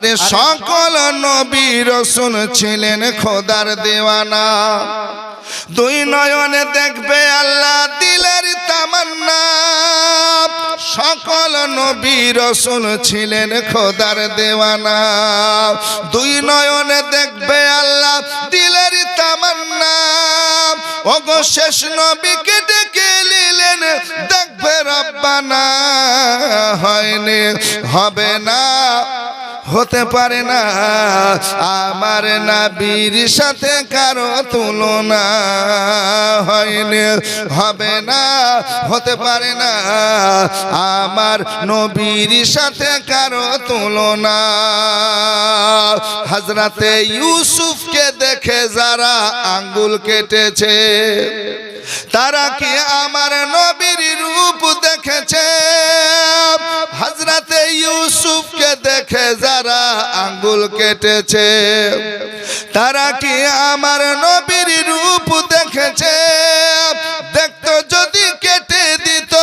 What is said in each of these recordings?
আরে সকল নবী রসুল ছিলেন খোদার দেওয়ানা। দুই নয়নে দেখবে আল্লাহ দিলের তামান্না। সকল নবী রসুল ছিলেন খোদার দেওয়ানা। দুই নয়নে দেখবে আল্লাহ দিলের তামান্না। ওগো শেষ নবীকে ডেকে নিলেন দেখবে রব্বানা। হয়নি হবে না। হতে পারে না। আমার নাবির সাথে কারও তুলনা হয়নি, হবে না, হতে পারে না। আমার নবীর সাথে কারও তুলনা। হাজরাতে ইউসুফকে দেখে যারা আঙ্গুল কেটেছে, তারা কি আমার নবীর রূপ দেখেছে। হজরতে ইউসুফকে দেখে যারা আঙ্গুল কেটেছে, তারা কি আমার নবীর রূপ দেখেছে? দেখতো যদি কেটে দিত,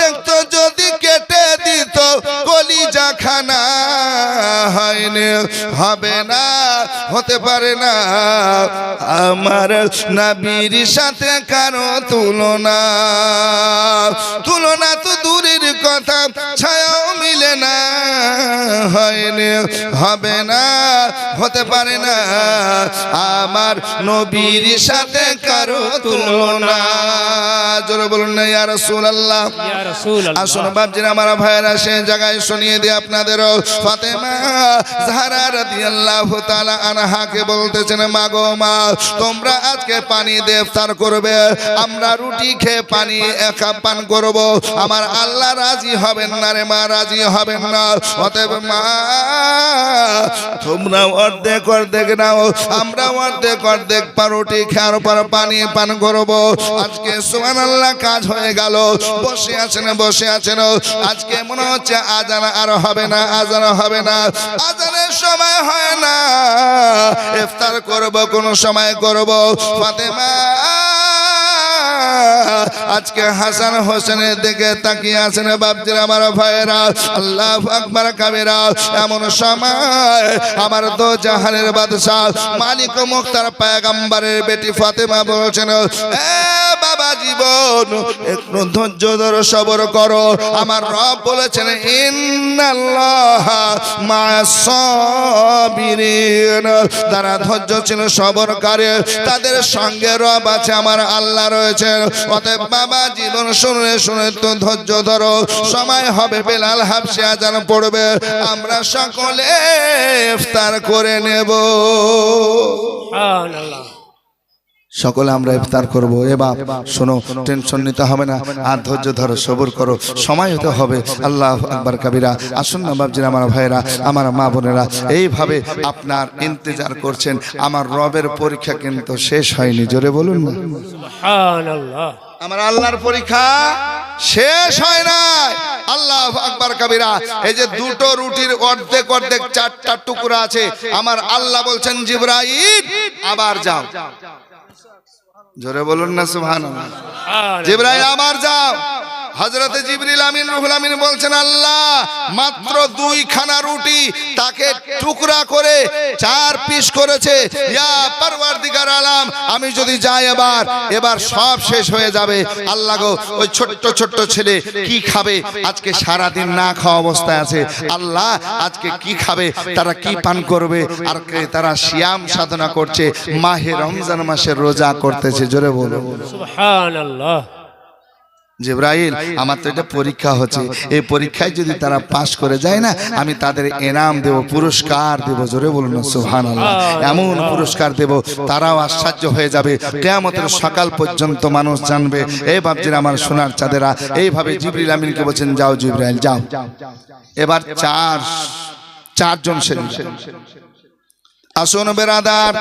দেখতো যদি কেটে দিত, কলিজা খানা হয়নি হবে না হতে পারে না। আমার নাবির সাথে কারও তুলনা। তুলনা তো দূরের কথা ছায়াও মিলে না। হয়নি হবে না হতে পারে না। আমার নবীর সাথে কারও তুলনা। জোরে বলুন না ইয়া রাসূলুল্লাহ। ইয়া রাসূলুল্লাহ। আসুন বাপজির আমার ভাইয়েরা সে জায়গায় শুনিয়ে দিই আপনাদেরও। ফাতেমা জাহরা রাদিয়াল্লাহু তোমরা আজকে পানি দিয়ে করবে। আমরা রুটি খেয়ে পানি পান আমার আল্লাহ রাজি না রে মা, রাজি হবেন না। মা, তোমরা নাও। আমরা খাওয়ার পর পানি পান করব। আজকে সুবহানাল্লাহ কাজ হয়ে গেল। বসে আছেন বসে আছেন। আজকে মনে হচ্ছে আজান আর হবে না, আজান হবে না। আজানের সময় হয় না। ইফতার করব, কোন সময় করব? ফাতেমা, আজকে হাসান হোসেনের দিকে তাকিয়ে আছেন বাপজির আমার ভাইয়েরা। আল্লাহ আকবার কাবেরা, এমন সময় আমার দো জাহানের বাদশাহ মালিক মুক্তার পায়গাম্বারের বেটি ফাতেমা বলছেন বাবা জীবন। একটু ধৈর্য ধরো, সবর করো। আমার রব বলেছেন, ইন্নাল্লাহ মাসাবিরিন তারা ধৈর্য ছিল সবরকারে তাদের সঙ্গে রব আছে, আমার আল্লাহ রয়েছে। অতএব বাবা জীবন শুনে শুনে তো ধৈর্য ধরো। সময় হবে, বেলাল হাফসে আজান পড়বে। আমরা সকলে ইফতার করে নেব। সুবহানাল্লাহ। সকলে আমরা ইফতার করব। এ বাপ শোনো টেনশন নিতে হবে না। আর ধৈর্য ধরো সবর করো। সময় হতে হবে। আল্লাহ আকবার কাবিরা আসুন না বাবজির আমার ভাইরা আমার মা বোনেরা এইভাবে আপনার ইন্তজার করছেন। আমার রবের পরীক্ষা কিন্তু শেষ হয়নি। জোরে বলুন না। আমার আল্লাহর পরীক্ষা শেষ হয় না আল্লাহ আকবার কাবিরা। এই যে দুটো রুটির অর্ধেক অর্ধেক চারটা টুকরা আছে। আমার আল্লাহ বলছেন জিব্রাইল আবার যাও। জোরে বলুন না সুবহানাল্লাহ। জিব্রাইল আবার যাও। হজরতে জিবরিল আমিন রুহুল আমিন বলছেন আল্লাহ মাত্র দুই খানা রুটি তাকে টুকরা করে চার পিস করেছে। ইয়া পরওয়ারদিগার আলাম আমি যদি যাই এবার এবার সব শেষ হয়ে যাবে। আল্লাহ গো ওই ছোট্ট ছোট্ট ছেলে কি খাবে? আজকে সারা দিন না খাওয়া অবস্থায় আছে। আল্লাহ আজকে কি খাবে? তারা কি পান করবে? আর কে- তারা সিয়াম সাধনা করছে। মাহে রমজান মাসের রোজা করতেছে। জোরে বলো জিব্রাইল আমার তো এটা পরীক্ষা হচ্ছে। এই পরীক্ষায় যদি তারা পাশ করে যায় না আমি তাদের এনাম দেব পুরস্কার দেব জোরে বলুন না সুবহান এমন পুরস্কার দেব তারাও আশ্চর্য হয়ে যাবে। কেয়ামতের সকাল পর্যন্ত মানুষ জানবে এই ভাবছেন আমার সোনার চাঁদেরা। এইভাবে জিবরিল আমিনকে বলছেন যাও জিব্রাইল যাও। এবার চার চারজন সেদিন আসুন বেরাদার।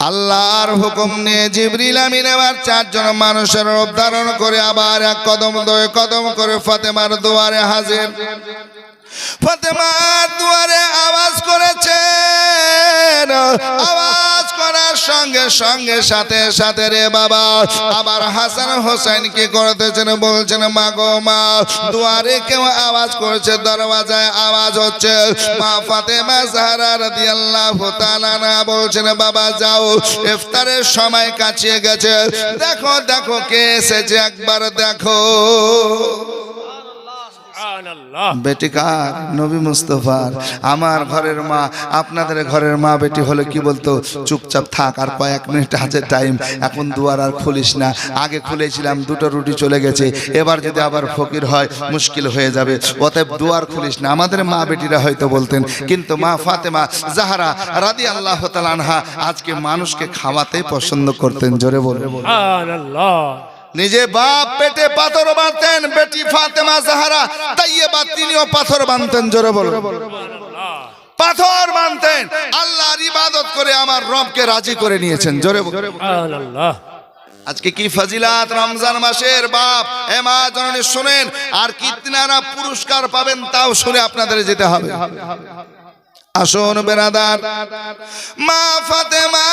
আল্লাহর হুকুম নিয়ে জিবরিল আমিন আবার চারজন মানুষের রূপ ধারণ করে আবার এক কদম, দুই কদম করে ফাতেমার দুয়ারে হাজির। ফাতেমার দুয়ারে আওয়াজ করেছেন আওয়াজ করার সঙ্গে সঙ্গে, সাথে সাথে রে বাবা, আবার হাসান হোসেন কি করতেছেন বলছেন, মা গো, মা, দুয়ারে কেউ আওয়াজ করছে, দরওয়াজায় আওয়াজ হচ্ছে। মা ফাতেমা জাহরা রাদিয়াল্লাহু তাআলা না বলছেন, বাবা, যাও, ইফতারের সময় কাছিয়ে গেছে। দেখো দেখো কে এসেছে, একবার দেখো। সুবহানাল্লাহ। বেটি কার নবী মুস্তফার আমার ঘরের মা আপনাদের ঘরের মা বেটি হলে কি বলতো? চুপচাপ থাক আর কয়েক মিনিট আছে টাইম এখন দুয়ার আর খুলিস না। আগে খুলেছিলাম দুটো রুটি চলে গেছে এবার যদি আবার ফকির হয় মুশকিল হয়ে যাবে। অতএব দুয়ার খুলিস না। আমাদের মা বেটিরা হয়তো বলতেন কিন্তু মা ফাতেমা জাহারা রাদি আল্লাহ আনহা আজকে মানুষকে খাওয়াতে পছন্দ করতেন। জোরে বলব সুবহানাল্লাহ। নিজে বাপ পেটে পাথর বাঁধতেন বেটি ফাতেমা জাহারা তাইয়ে বা তিনিও পাথর বাঁধতেন জোরে বলো। পাথর বাঁধতেন আল্লাহর ইবাদত করে আমার রবকে রাজি করে নিয়েছেন জোরে। আজকে কি ফাজিলাত রমজান মাসের বাপ? এ মা জননী শুনেন আর কি তিনারা পুরস্কার পাবেন তাও শুনে আপনাদের যেতে হবে। আসুন বেরাদার মা ফাতেমা।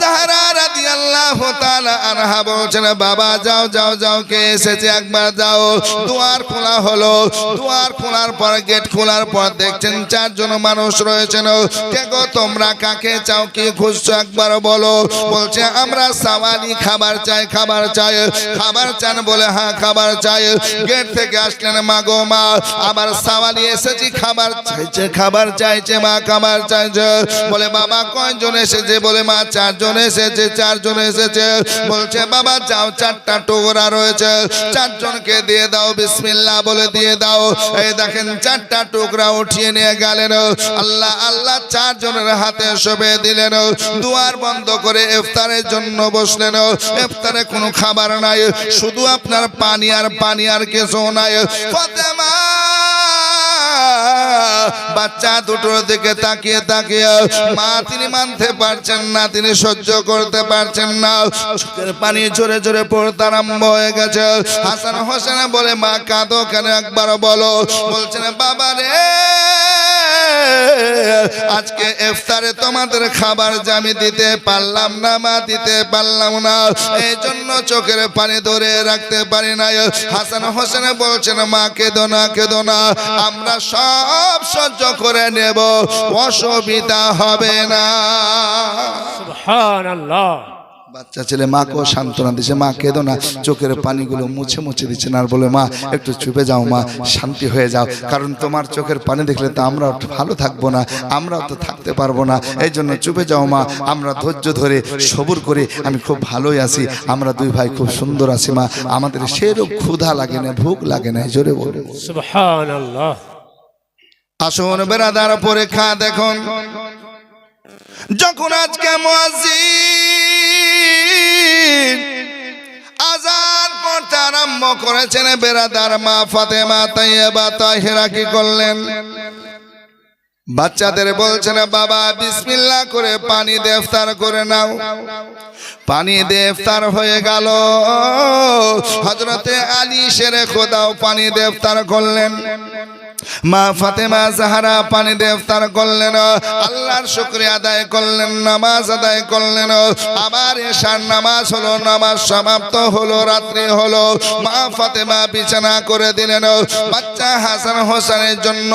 জাহরা রাদিয়াল্লাহু তাআলা আনহা বলছেন, বাবা, যাও যাও যাও, কে এসেছে? একবার যাও। দুয়ার খোলা হলো। দুয়ার খোলার পর, গেট খোলার পর দেখছেন চারজন মানুষ রয়েছেন। কে গো, তোমরা কাকে চাও, কি খুঁজছো? একবার বলো। বলছে, আমরা সাওয়ালি খাবার চাই খাবার চাই। খাবার চান? বলে হ্যাঁ খাবার চাই। গেট থেকে আসলেন, মা গো, মা, আবার সাওয়ালি এসেছি, খাবার চাইছে খাবার চাইছে, মা, খাবার চাইছে। বলে, বাবা, কয়জন এসেছে? বলে মা, চারজন এসেছে চারজন এসেছে। বলছে, বাবা, যাও, চারটা টুকরা রয়েছে। চারজনকে দিয়ে দাও, বিসমিল্লাহ বলে দিয়ে দাও। এই দেখেন, চারটা টুকরা উঠিয়ে নিয়ে গেলেন। আল্লাহ আল্লাহ চারজনের হাতে শোভে দিলেন। দুয়ার বন্ধ করে ইফতারের জন্য বসলেন। ইফতারে কোনো খাবার নাই। শুধু আপনার পানি আর পানি আর কিছু নাই। ফাতেমা বাচ্চা দুটোর দিকে তাকিয়ে তাকিয়ে মা তিনি মানতে পারছেন না, তিনি সহ্য করতে পারছেন না। চোখের পানি জোরে জোরে পড়তে আরম্ভ হয়ে গেছে। হাসান হোসেন বলে, মা, কাঁদো কেন? একবার বলো। বলছেন, বাবা রে আজকে ইফতারে তোমাদের খাবার জামি দিতে পারলাম না, মা, দিতে পারলাম না। এই জন্য চোখের পানি ধরে রাখতে পারি না। হাসান হোসেন বলছেন, মা, কেঁদো না কেঁদো না, আমরা সব সহ্য করে নেব, অসুবিধা হবে না। বাচ্চা ছেলে মাকেও সান্ত্বনা দিচ্ছে মা কেঁদো না চোখের পানিগুলো মুছে মুছে দিচ্ছেন আর বলে মা একটু চুপে যাও মা শান্তি হয়ে যাও। কারণ তোমার চোখের পানি দেখলে তো আমরা ভালো থাকব না আমরাও তো থাকতে পারব না। এই জন্য চুপে যাও মা আমরা ধৈর্য ধরে সবুর করে আমি খুব ভালোই আছি আমরা দুই ভাই খুব সুন্দর আছি মা। আমাদের সেরকম ক্ষুধা লাগে না ভুক লাগে না জোরে বলে। আসুন বেড়াদার পরীক্ষা দেখুন। যখন আজকে মুয়াজ্জিন আজান পড়তে আরম্ভ করেছেন বেড়াদার মা ফাতেমা তাইয়েবা তাহিরা কি করলেন? বাচ্চাদের বলছেন, বাবা, বিসমিল্লাহ করে পানি দেফতার করে নাও। পানি দেফতার হয়ে গেল। হজরতে আলী সেরে খোদাও পানি দেফতার করলেন। মা ফাতেমা জাহারা পানি দেফতার করলেন, আল্লাহর শুক্রিয়া আদায় করলেন, নামাজ আদায় করলেন। আবার এশার নামাজ হলো, নামাজ সমাপ্ত হলো, রাত্রি হলো। মা ফাতেমা বিছানা করে দিলেন। বাচ্চা হাসান হোসেনের জন্য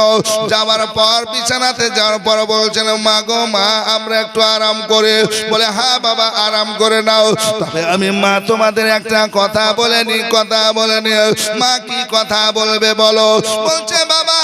যাওয়ার পর বিছানাতে যাওয়ার পর বলছেন, মা গো, মা, আমরা একটু আরাম করে। বলে হ্যাঁ বাবা, আরাম করে নাও। তবে আমি, মা, তোমাদের একটা কথা বলে নি কথা বলে নি মা, কি কথা বলবে বলো? বলছে, বাবা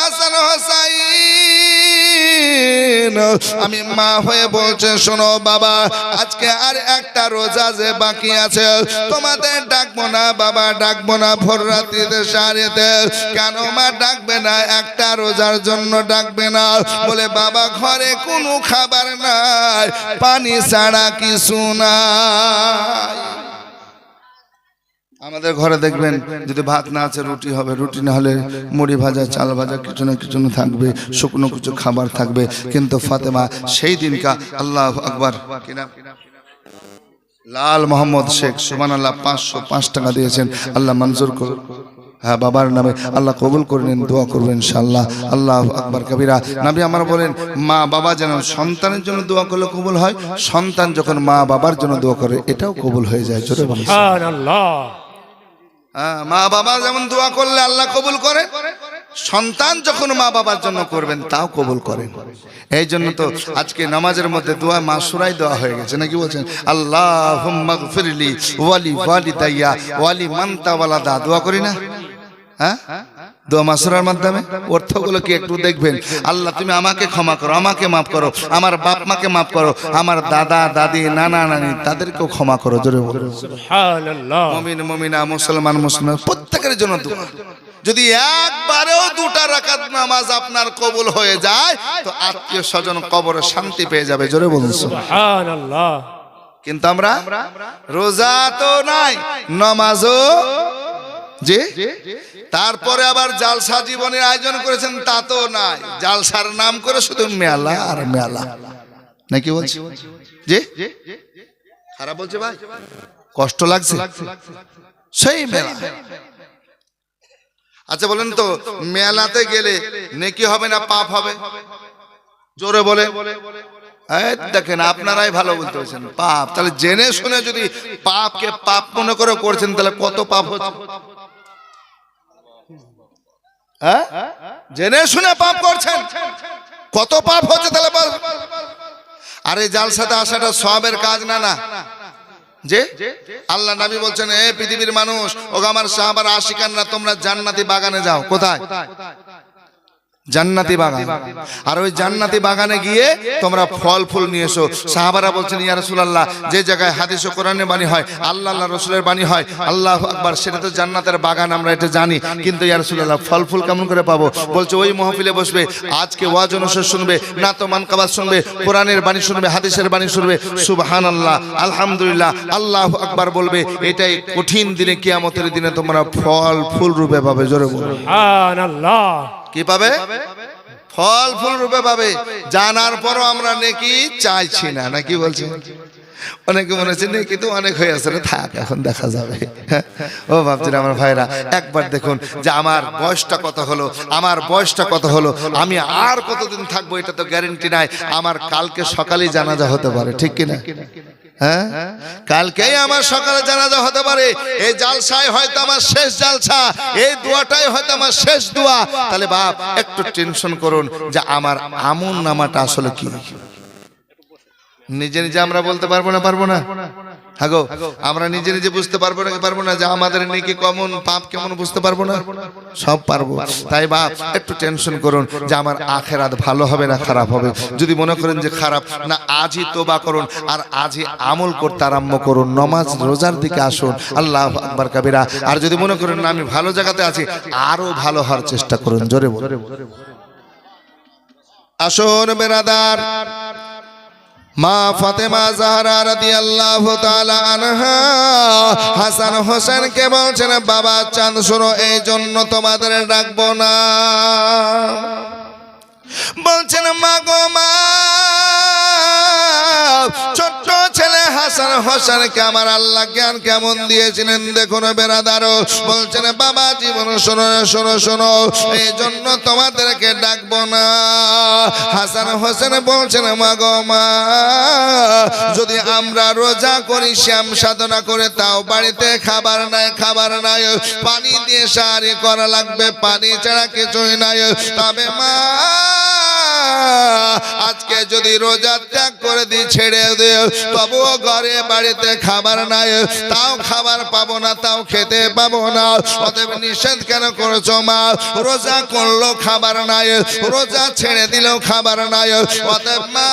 আমি মা হয়ে বলছে, শোনো বাবা, আজকে আর একটা রোজা যে বাকি আছে, তোমাদের ডাকবো না বাবা, ডাকবো না ভোর রাত্রিতে সারিতে। কেন মা ডাকবে না? একটা রোজার জন্য ডাকবে না। বলে, বাবা, ঘরে কোনো খাবার নাই, পানি ছাড়া কিছু নাই। আমাদের ঘরে দেখবেন যদি ভাত না আছে, রুটি হবে। রুটি না হলে মুড়ি ভাজা, চাল ভাজা, কিছু না কিছু না থাকবে, শুকনো কিছু খাবার থাকবে। কিন্তু ফাতেমা সেই দিনকা আল্লাহ আকবার লাল মোহাম্মদ শেখ সুমান আল্লাহ পাঁচশো পাঁচ টাকা দিয়েছেন। আল্লাহ মঞ্জুর করুন হ্যাঁ বাবার নামে আল্লাহ কবুল করে নিন, দোয়া করবেন ইনশাআল্লাহ। আল্লাহ আকবর, কবিরা। নাবি আমার বলেন, মা বাবা যেন সন্তানের জন্য দোয়া করলে কবুল হয়, সন্তান যখন মা বাবার জন্য দোয়া করে, এটাও কবুল হয়ে যায়। জোরে মা বাবা যেমন দোয়া করলে আল্লাহ কবুল করে, সন্তান যখন মা বাবার জন্য করবেন, তাও কবুল করেন। এই জন্য তো আজকে নামাজের মধ্যে দোয়া মা সুরাই দেওয়া হয়ে গেছে, নাকি বলছেন আল্লাহ ওয়ালি ওয়ালি দাইয়া ওয়ালি মান্তা ওয়ালা দা দোয়া করি না? হ্যাঁ? দোমাসুরার মাধ্যমে? অর্থগুলোকে একটু দেখবেন? আল্লাহ তুমি আমাকে ক্ষমা করো আমাকে মাফ করো আমার বাপ মাকে মাফ করো আমার দাদা দাদি নানা নানি তাদেরকেও ক্ষমা করো জোরে মমিনা মুসলমান মুসলমান প্রত্যেকের জন্য যদি একবারেও দুটা রাকাত নামাজ আপনার কবুল হয়ে যায় তো আত্মীয় স্বজন কবরে শান্তি পেয়ে যাবে জোরে বলুন কিন্তু আমরা রোজা তো নাই নামাজও যে? তারপরে আবার জালসা জীবনের আয়োজন করেছেন তা তো নাই। জালসার নাম করে শুধু মেলা আর মেলা। নাকি বলছি? যে? খারাপ বলছে ভাই। কষ্ট লাগছে? সেই মেলা। আচ্ছা বলেন তো মেলাতে গেলে নেকি হবে না পাপ হবে? জোরে বলে। দেখেন আপনারাই ভালো বলতে হয়েছেন পাপ। তাহলে জেনে শুনে যদি পাপকে পাপ মনে করে করছেন তাহলে কত পাপ হচ্ছে? হ্যাঁ? জেনে শুনে পাপ করছেন। কত পাপ হচ্ছে তাহলে বল। আরে জালসাতে আসাটা সবের কাজ না না। যে? আল্লাহ নবী বলছেন, এ পৃথিবীর মানুষ ও আমার সাহাবার আশিকানরা তোমরা জান্নাতি বাগানে যাও। কোথায়? জান্নাতি বাগান। আর ওই জান্নাতি বাগানে গিয়ে তোমরা ফল, ফুল নিয়ে এসো। সাহাবারা বলছেন, ইয়া রাসূলুল্লাহ, যে জায়গায় হাদিস ও কোরআনের বাণী হয়, আল্লাহ আল্লাহ রসুলের বাণী হয়, আল্লাহ আকবার, সেটা তো জান্নাতের বাগান, আমরা এটা জানি। কিন্তু ইয়া রাসূলুল্লাহ, ফল, ফুল কেমন করে পাবো? বলছে, ওই মহফিলে বসবে, আজকে ওয়াজ অনুসার শুনবে না তো মানকাবাজ শুনবে, কোরআনের বাণী শুনবে, হাদিসের বাণী শুনবে, সুবহানাল্লাহ, আলহামদুলিল্লাহ, আল্লাহ আকবার বলবে, এটাই কঠিন দিনে, কিয়ামতের দিনে তোমরা ফল, ফুল রূপে পাবে। জোরে সুবহানাল্লাহ। কি পাবে? ফল ফুল রূপে পাবে। জানার পরও আমরা নেকি চাইছি না নাকি বলছি অনেকে মনে হচ্ছে নেকি তো অনেক হয়ে আছে রে, থাক এখন দেখা যাবে। ও ভাবছেন আমার ভাইরা একবার দেখুন যে আমার বয়সটা কত হলো আমার বয়সটা কত হলো আমি আর কতদিন থাকব এটা তো গ্যারেন্টি নাই আমার কালকে সকালেই জানাজা হতে পারে ঠিক কিনা? হ্যাঁ? কালকেই আমার সকালে জানাজা হতে পারে। এই জালসায় হয়তো আমার শেষ জালসা। এই দোয়াটাই হয়তো আমার শেষ দোয়া। তাহলে বাপ একটু টেনশন করুন যে আমার আমুন নামাটা আসলে কি? নিজে নিজে আমরা বলতে পারব না? পারব না? হাগো, আমরা নিজে নিজে বুঝতে পারব না কি পারব না যে আমাদের নেকি কেমন, পাপ কেমন বুঝতে পারব না? সব পারব। তাই বাপ, একটু টেনশন করুন যে আমার আখেরাত ভালো হবে না খারাপ হবে। যদি মনে করেন যে খারাপ, না আজই তোবা করুন আর আজই আমল করতে আরম্ভ করুন। নমাজ রোজার দিকে আসুন। আল্লাহ আকবার কাবিরা। আর যদি মনে করেন, না আমি ভালো জায়গাতে আছি, আরও ভালো হওয়ার চেষ্টা করুন। জোরে আসুন বেরাদার। মা ফাতেমা জাহরা রাদিয়াল্লাহু তাআলা আনহা, হাসান হোসেনকে বলছেন, বাবা, চাঁদ শুনো এই জন্য তোমাদের ডাকবো না। বলছেন, মা গো, মা হাসান হোসেনকে আমার আল্লাহ জ্ঞান কেমন দিয়েছিলেন দেখুন বেড়াদারো। বলছেন, বাবা, জীবন শোনো শোনো শোনো এই জন্য তোমাদেরকে ডাকবো না। হাসান হোসেন বলছেন, মা গো, মা, যদি আমরা রোজা করি, শ্যাম সাধনা করে, তাও বাড়িতে খাবার নাই খাবার নাই। পানি দিয়ে সারি করা লাগবে, পানি ছাড়া কিছুই নাই। তবে মা আজকে যদি রোজা ত্যাগ করে দিই, ছেড়ে দিও তবুও ঘরে বাড়িতে খাবার নাই। তাও খাবার পাবো না, তাও খেতে পাবো না। অতএব নিষেধ কেন করেছ মা? রোজা করল খাবার নাই। রোজা ছেড়ে দিলেও খাবার নাই। অতএব মা,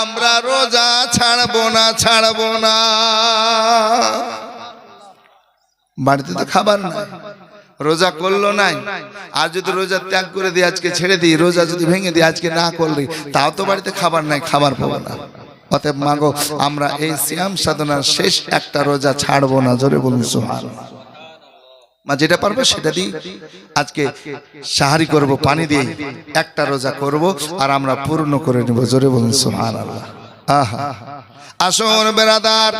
আমরা রোজা ছাড়বো না ছাড়বো না। বাড়িতে তো খাবার নাই। রোজা করল নাই। আর যদি রোজা ত্যাগ করে দিই আজকে ছেড়ে দিই, রোজা যদি ভেঙে দিই, আজকে না করলে, তাও তো বাড়িতে খাবার নাই, খাবার পাবো না। অতএব মাগো, আমরা এই শ্যাম সাধনার শেষ একটা রোজা ছাড়বো না, জোরে বলুন সোহান মা, যেটা পারব সেটা দিই। আজকে সাহারি করব, পানি দিয়ে একটা রোজা করব, আর আমরা পূর্ণ করে নেব, জোরে বলুন সোহান আল্লাহ আহা। আসুন, বেরাদার।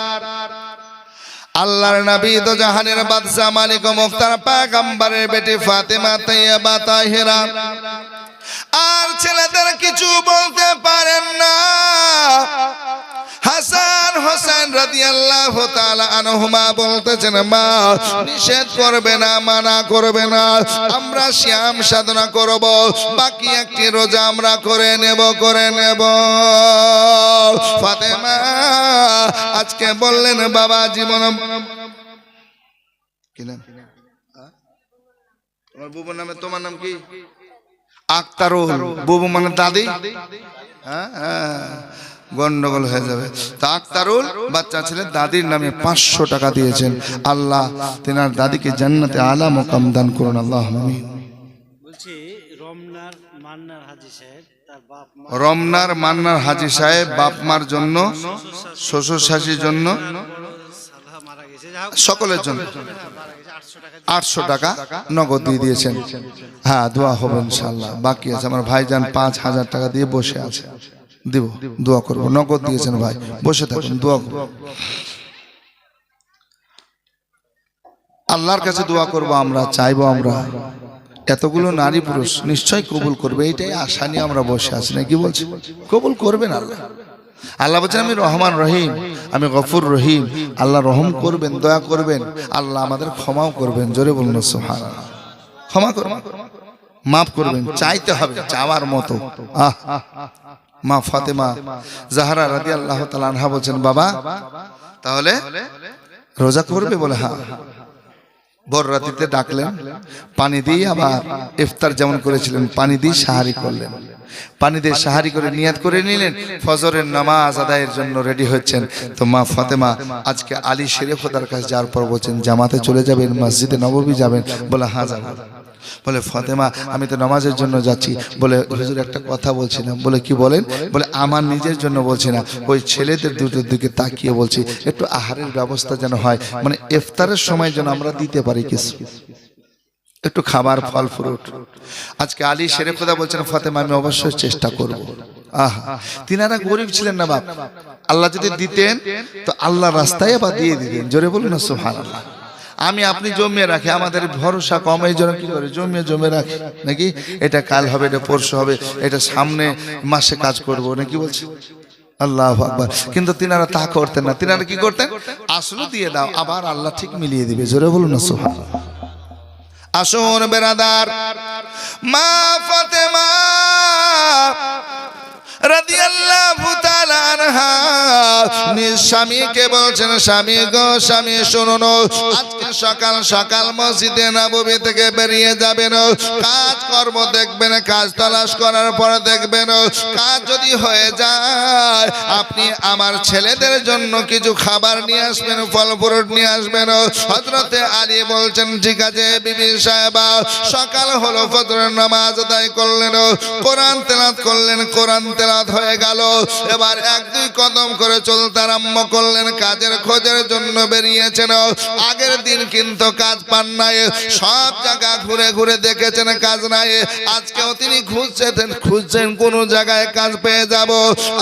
আল্লাহর নবী তো জাহানের বাদশাহ মালিক ও মুখতার পাগাম্বারের বেটি ফাতেমা তাইয়্যিবা তাহিরা আর ছেলেদের কিছু বলতে পারেন না। হাসান হোসেন রাদিয়াল্লাহু তাআলা আনহুমা বলতেছেন, মা, নিষেধ করবে না, মানা করবে না। আমরা শ্যাম সাধনা করব, বাকি একটি রোজা আমরা করে নেব করে নেব। ফাতেমা আজকে বললেন, বাবা, জীবন তোমার বুবুর নামে তোমার নাম কি? আক্তারুল বুবু মানে দাদি? হ্যাঁ হ্যাঁ। গন্ডগোল হয়ে যাবে। তা আক্তারুল বাচ্চা ছেলে দাদির নামে পাঁচশো টাকা দিয়েছেন। আল্লাহ তেনার দাদিকে জান্নাতে আলা মোকাম দান করুন আল্লাহ বলছি রমনার মান্নার হাজি সাহেব বাপ রমনার মান্নার হাজি সাহেব বাপ মার জন্য শ্বশুর শাশির জন্য। সকলের জন্য। আটশো টাকা নগদ দিয়ে দিয়েছেন। হ্যাঁ দোয়া হবে ইনশাল্লাহ বাকি আছে আমার ভাইজান পাঁচ হাজার টাকা দিয়ে বসে আছে। দিব দোয়া করব। নগদ দিয়েছেন ভাই। বসে থাকুন দোয়া করব আল্লাহর কাছে দোয়া করব আমরা চাইব আমরা। এতগুলো নারী পুরুষ নিশ্চয় কবুল করবে এটাই আশা নিয়ে আমরা বসে আছি না কি বলছি? কবুল করবেন আল্লাহ। আল্লাহ বলছেন, আমি রহমান রহিম, আমি গফুর রহিম। আল্লাহ রহম করবেন, দয়া করবেন। আল্লাহ আমাদের ক্ষমাও করবেন। জোরে বলুন সোহান ক্ষমা করবেন মাফ করবেন, চাইতে হবে চাওয়ার মতো। আহ, মা ফাতেমা জাহারা রাদি আল্লাহ আনহা বলছেন, বাবা, তাহলে রোজা করবে বলে হ্যাঁ। ভোর রাতিতে ডাকলেন, পানি দিয়ে আবার ইফতার যেমন করেছিলেন, পানি দিয়ে সাহারি করলেন। পানি দিয়ে সাহারি করে নিয়াত করে নিলেন ফজরের নামাজ আদায়ের জন্য রেডি হচ্ছেন। তো মা ফাতেমা আজকে আলী শেরে খোদার কাছে যাওয়ার পর বলছেন জামাতে চলে যাবেন মসজিদে নববী যাবেন। বলে হ্যাঁ যাব বলে ফাতেমা আমি তো নামাজের জন্য যাচ্ছি। বলে হুজুর একটা কথা বলছিলাম। বলে কি বলেন? বলে আমার নিজের জন্য বলছি না। ওই ছেলেদের দুটোর দিকে তাকিয়ে বলছি একটু আহারের ব্যবস্থা যেন হয়। মানে ইফতারের সময় যেন আমরা দিতে পারি কিছু। একটু খাবার ফল ফ্রুট আজকে আলী সেরে খোদা বলছেন ফাতেমা আমি অবশ্যই চেষ্টা করব। আহা। তিনারা গরিব ছিলেন না বাপ। আল্লাহ যদি দিতেন তো আল্লাহ রাস্তায় বা দিয়ে দিতেন। জোরে বলুন না সুবহানাল্লাহ। আমি আপনি জমিয়ে রাখি আমাদের ভরসা কম এই জন্য কি করে? জমিয়ে জমে রাখি। নাকি? এটা কাল হবে এটা পরশু হবে এটা সামনে মাসে কাজ করব নাকি বলছি? আল্লাহ আকবার। কিন্তু তিনারা তা করতেন না। তিনারা কি করতেন? আসলো দিয়ে দাও আবার আল্লাহ ঠিক মিলিয়ে দিবে। জোরে বলুন না সুবহানাল্লাহ। আসুন বেরাদার। মা ফাতেমা রাদিয়াল্লাহু নিজ স্বামীকে বলছেন, স্বামী গো, স্বামী শুনুন, আজকে সকাল সকাল মসজিদে নববী থেকে বেরিয়ে যাবেন। কাজ কর্ম দেখবেন, কাজ তালাশ করার পর দেখবেন। কাজ যদি হয়ে যায়, আপনি আমার ছেলেদের জন্য কিছু খাবার নিয়ে আসবেন, ফল ফ্রুট নিয়ে আসবেন। হজরতে আলী বলছেন, ঠিক আছে, বিবি সাহেবা, সকাল হলো, ফজরের নামাজ আদায় করলেন। কোরআন তেলাত করলেন, কোরআন তেলাত হয়ে গেল। এবার এক দুই কদম করে চলতে আরম্ভ করলেন, কাজের খোঁজের জন্য বেরিয়েছেন। আগের দিন কিন্তু কাজ পান নাই, সব জায়গা ঘুরে ঘুরে দেখেছেন কাজ নাই। আজকেও তিনি খুঁজছেন খুঁজছেন কোন জায়গায় কাজ পেয়ে যাব।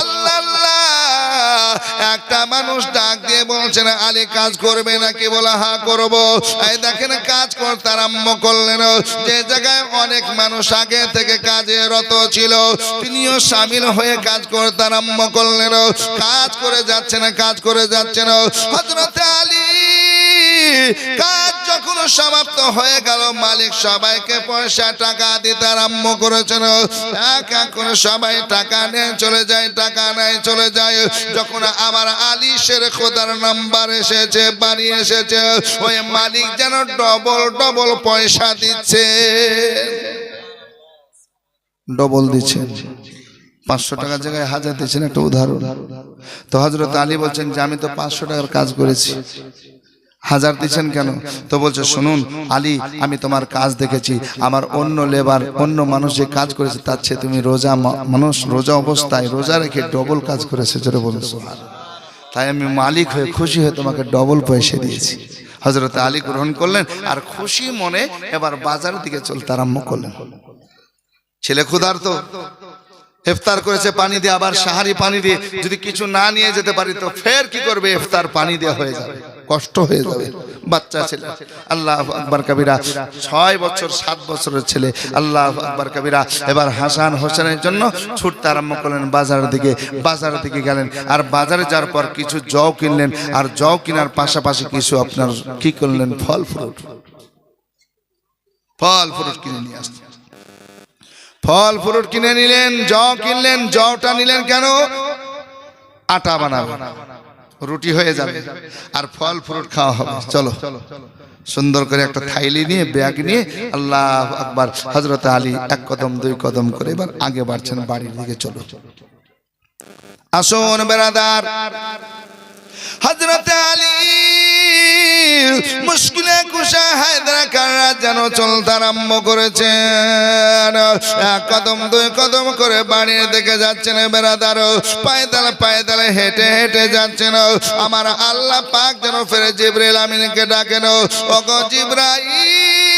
আল্লাহ আল্লাহ। একটা মানুষ ডাক দিয়ে বলছেন আলে, কাজ করবে নাকি? বলে, হা, করব। এই দেখেন, কাজ করতে আরম্ভ করলেন। যে জায়গায় অনেক মানুষ আগে থেকে কাজে রত ছিল, তিনিও সামিল হয়ে কাজ করতে আরম্ভ করলেন। কাজ করে যাচ্ছে না কাজ করে যাচ্ছেন। হজরতে আলী, কাজ যখন সমাপ্ত হয়ে গেল, মালিক সবাইকে পয়সা, টাকা দিতে আরম্ভ করেছেন এক এক করে সবাই টাকা নিয়ে চলে যায়, টাকা নেয় চলে যায়। যখন আমার আলী শের খোদার নাম্বার এসেছে, বাড়ি এসেছে, ওই মালিক যেন ডবল ডবল পয়সা দিচ্ছে। ডবল দিচ্ছে। পাঁচশো টাকার জায়গায় হাজার দিচ্ছেন, একটা উদাহরণ। তো হজরত আলী বলছেন যে, আমি তো পাঁচশো টাকার কাজ করেছি। হাজার দিচ্ছেন কেন? তো বলছে, শুনুন, আলী, আমি তোমার কাজ দেখেছি। আমার অন্য লেবার, অন্য মানুষ যে কাজ করেছে, তার চেয়ে তুমি রোজা মানুষ রোজা অবস্থায় রোজা রেখে ডবল কাজ করেছে। জোরে বলুন তাই আমি মালিক হয়ে খুশি হয়ে তোমাকে ডবল পয়সা দিয়েছি। হজরত আলী গ্রহণ করলেন আর খুশি মনে এবার বাজারের দিকে চলতে আরম্ভ করলেন। ছেলে ক্ষুধার তো ইফতার করেছে পানি দিয়ে, আবার সাহারি পানি দিয়ে, যদি কিছু না নিয়ে যেতে পারি, তো ফের কি করবে? ইফতার পানি দেওয়া হয়ে যাবে। কষ্ট হয়ে যাবে। বাচ্চা ছেলে। আল্লাহ আকবর কবিরা, ছয় বছর, সাত বছরের ছেলে। আল্লাহ আকবর কবিরা, এবার হাসান হোসেনের জন্য ছুটতে আরম্ভ করলেন বাজারের দিকে। বাজারের দিকে গেলেন, আর বাজারে যাওয়ার পর কিছু জও কিনলেন, আর জও কেনার পাশাপাশি কিছু আপনার কি করলেন? ফল, ফ্রুট। ফল, ফ্রুট কিনে নিয়ে আসলেন। ফল, ফ্রুট কিনে নিলেন, জও কিনলেন, জওটা নিলেন কেন? আটা বানাবেন। রুটি হয়ে যাবে। আর ফল, ফ্রুট খাওয়া হবে। চলো। সুন্দর করে একটা থাইলি নিয়ে, ব্যাগ নিয়ে, আল্লাহ আকবার হজরত আলী এক কদম, দুই কদম করে এবার আগে বাড়ছেন বাড়ির দিকে চলো। আসুন বেড়াদার। হজরত আলী মুশকিলে কুশা হায়দ্রা কাররা যেন চলতে আরম্ভ করেছে এক কদম, দুই কদম করে বাড়ির দিকে যাচ্ছেন বেড়াদার। পায়দালে পায়তালে হেঁটে হেঁটে যাচ্ছেন। আমার আল্লাহ পাক যেন ফেরে জিব্রাইল আমিনকে ডাকেন। ওগো জিব্রাইল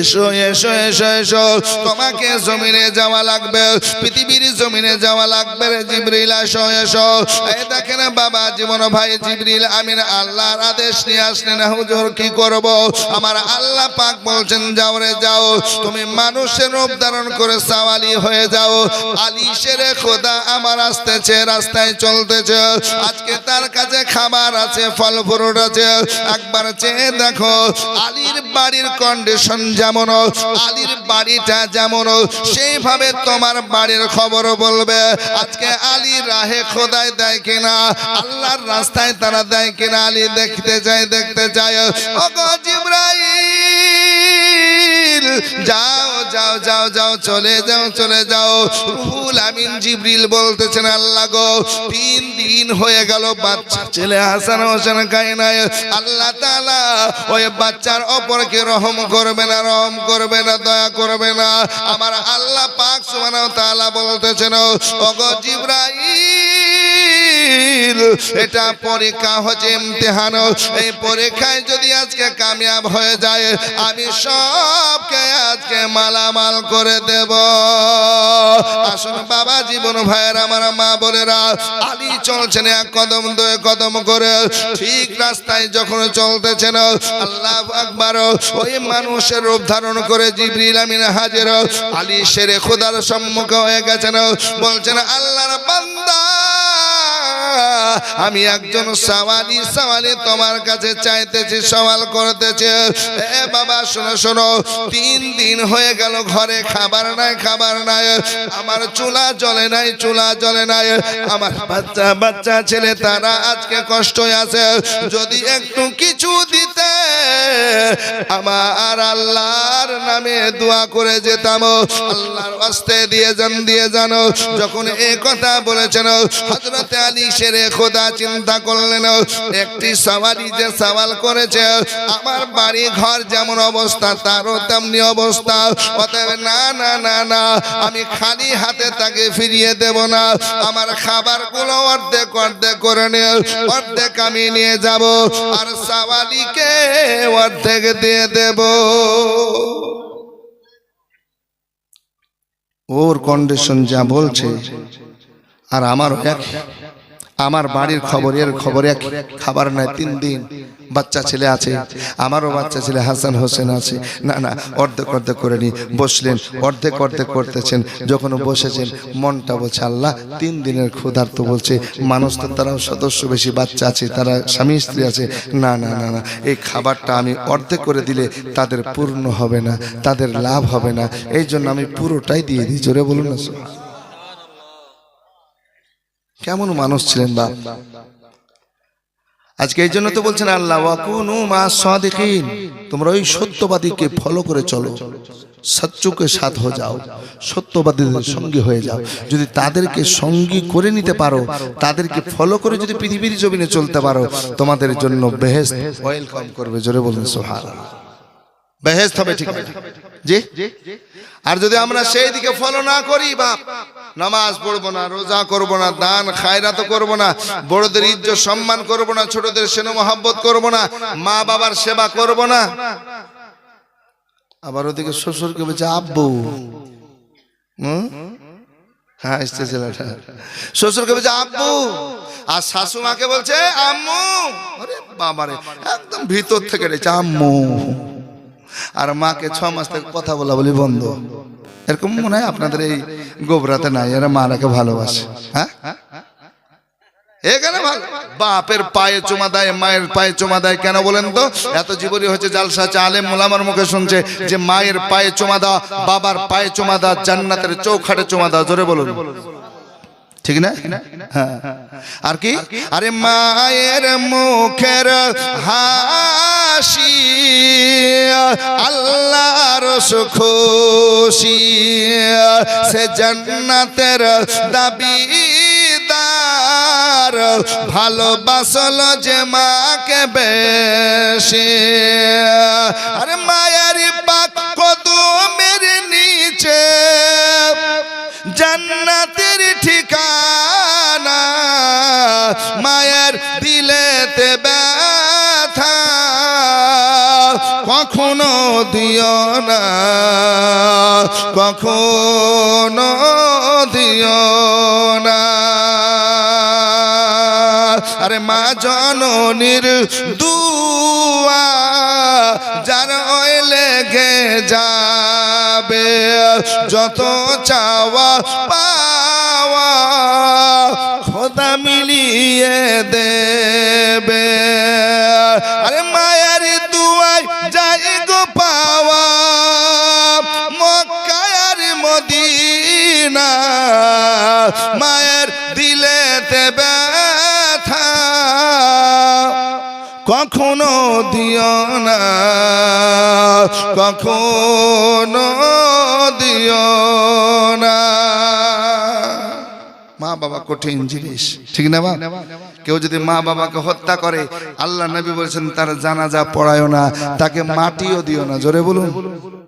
এসো এসো এসো এসো। তোমাকে জমিনে যাওয়া লাগবে। পৃথিবীর জমিনে যাওয়া লাগবে জিব্রিল আসো এসো। এই দেখেন বাবা, জীবন ভাই জিব্রিল আল্লাহর আদেশ নিয়ে হুজুর কি করব? আমার আল্লাহ পাক বলছেন, যাও রে, যাও। তুমি মানুষের রূপ ধারণ করে সাওয়ালি হয়ে যাও। আলী শেরে খোদা আমার আসতেছে, রাস্তায় চলতেছে। আজকে তার কাছে খাবার আছে ফল ফ্রুট আছে। একবার চেয়ে দেখো, আলীর বাড়ির কন্ডিশন যেমন, আলীর বাড়িটা যেমন, সেইভাবে তোমার বাড়ির খবর বলবে। আজকে আলী রাহে খোদায় দেয় কিনা, আল্লাহর রাস্তায় তারা দেয় কিনা, আলী দেখতে চায় দেখতে চায়। ওগো জিব্রাইল! যাও যাও যাও যাও, চলে যাও চলে যাও। রুহুল আমিন জিবরিল বলতেছেন, আল্লাহ গো, তিন দিন হয়ে গেল, বাচ্চা ছেলে হাসান হোসেন খায় নাই আল্লাহ তাআলা ওই বাচ্চার অপরকে রহম করবে না, রহম করবে না, দয়া করবে না। আমার আল্লাহ পাক সুবহানাহু তাআলা বলতেছেন ওগো জিব্রাইল এটা পরীক্ষা হচ্ছে ইমতিহান। এই পরীক্ষায় যদি আজকে কামিয়াব হয়ে যায় আমি সবকে আজকে মালামাল করে দেব। আসুন বাবা জীবন ভাইয়ের আমার মা বোনেরা আলী চলছেন এক কদম দুই কদম করে। ঠিক রাস্তায় যখন চলতেছেন আল্লাহ আকবার ওই মানুষের রূপ ধারণ করে জিবরিল আমিন হাজির। আলী শেরে খোদার সম্মুখে হয়ে গেছেন। বলছেন আল্লাহর বান্দা আমি একজন সওয়ালি সওয়ালি তোমার কাছে চাইতেছি, সওয়াল করতেছে। এ বাবা, শোনো শোনো, তিন দিন হয়ে গেল ঘরে খাবার নাই খাবার নাই। আমার চুলা জ্বলে নাই, চুলা জ্বলে নাই। আমার বাচ্চা বাচ্চা ছেলে, তারা আজকে কষ্ট আছে। যদি একটু কিছু দিতে, আমার আল্লাহর নামে দোয়া করে যেতাম। আল্লাহর আস্তে দিয়ে যান, দিয়ে জানো যখন এ কথা বলেছেন হজরত আলী শেরে খোদা চিন্তা করলেন। একটি সওয়ালি যে সওয়াল করেছে, আমার বাড়ি ঘর যেমন অবস্থা, তারও তেমনি অবস্থা। অতএব না না না না, আমি খালি হাতে তাকে ফিরিয়ে দেব না। আমার খাবার খাবারগুলো অর্ধেক অর্ধেক করে নিয়ে, অর্ধেক আমি নিয়ে যাব, আর সাওয়ালিকে অর্ধেক দিয়ে দেব। ওর কন্ডিশন যা বলছে, আর আমার এক আমার বাড়ির খবর এর খবর এক খাবার নাই, তিন দিন বাচ্চা ছেলে আছে, আমারও বাচ্চা ছেলে হাসান হোসেন আছে। না না, অর্ধেক অর্ধেক করে নি। বসলেন, অর্ধেক অর্ধেক করতেছেন, যখন বসেছেন, মনটা বলছে, আল্লাহ, তিন দিনের ক্ষুধার্ত বলছে, মানুষ তো তারাও সদস্য বেশি, বাচ্চা আছে, তারা স্বামী স্ত্রী আছে। না না না না, এই খাবারটা আমি অর্ধেক করে দিলে তাদের পূর্ণ হবে না, তাদের লাভ হবে না এই জন্য আমি পুরোটাই দিয়ে দিই, জোরে বলুন না। কেমন মানুষ ছিলেন বাপ আজকে এই জন্য তো বলছেন আল্লাহ তোমরা ওই সত্যবাদীকে ফলো করে চলো। সচ্চুকে সাথ হয়ে যাও, সত্যবাদীদের সঙ্গী হয়ে যাও। যদি তাদেরকে সঙ্গী করে নিতে পারো, তাদেরকে ফলো করে যদি পৃথিবীর জমিনে চলতে পারো, তোমাদের জন্য বেহেস ওয়েলকাম করবে। জোরে বলুন সোহান বেহেস্ত হবে ঠিক আছে। জি? আর যদি আমরা সেই দিকে ফলো না করি, বাপ নামাজ পড়ব না, রোজা করব না, দান, খায়রাত করব না, বড়দের ইজ্জত সম্মান করব না, ছোটদের সেন মহাব্বত করব না, মা বাবার সেবা করব না। আবার ওদিকে শ্বশুরকে বলছে, আব্বু। হ্যাঁ এসছে ছেলেটা। শ্বশুরকে বলছে, আব্বু। আর শাশুমাকে বলছে, আম্মু। আরে বাবারে, একদম ভিতর থেকে রেছে আম্মু। আর মাকে ছ মাস থেকে কথা বলা বলি বন্ধ। এরকম মনে হয় আপনাদের এই গোবরাতে নাই, এরা মারাকে ভালোবাসে। হ্যাঁ? এখানে ভালো। বাপের পায়ে চুমা দেয়, মায়ের পায়ে চুমা দেয়, কেন বলেন তো? এত জীবনী হচ্ছে জালসা আছে, আলেম মোলামার মুখে শুনছে যে মায়ের পায়ে চুমা দেওয়া বাবার পায়ে চুমা দেওয়া জান্নাতের চৌখাটে চুমা দেওয়া জোরে বলুন। ঠিক না? হ্যাঁ। আর কি? আরে মায়ের মুখের হাসি আল্লাহর খুশি সে জান্নাতের দাবিদার ভালোবাসল যে মাকে বেশি। আরে মায়ের পাক কদমের নিচে, জান্নাতের ঠিকানা দিও না, কখনো দিও না। আরে মা জননীর দুয়া, যার ওই লেগে যাবে, যত চাওয়া পাওয়া দিও না, কখনো দিও না। মা বাবা কঠিন জিনিস, ঠিক না বা কেউ যদি মা বাবাকে হত্যা করে, আল্লাহ নবী বলেছেন, তার জানাজা পড়ায় না, তাকে মাটিও দিও না। জোরে বলুন।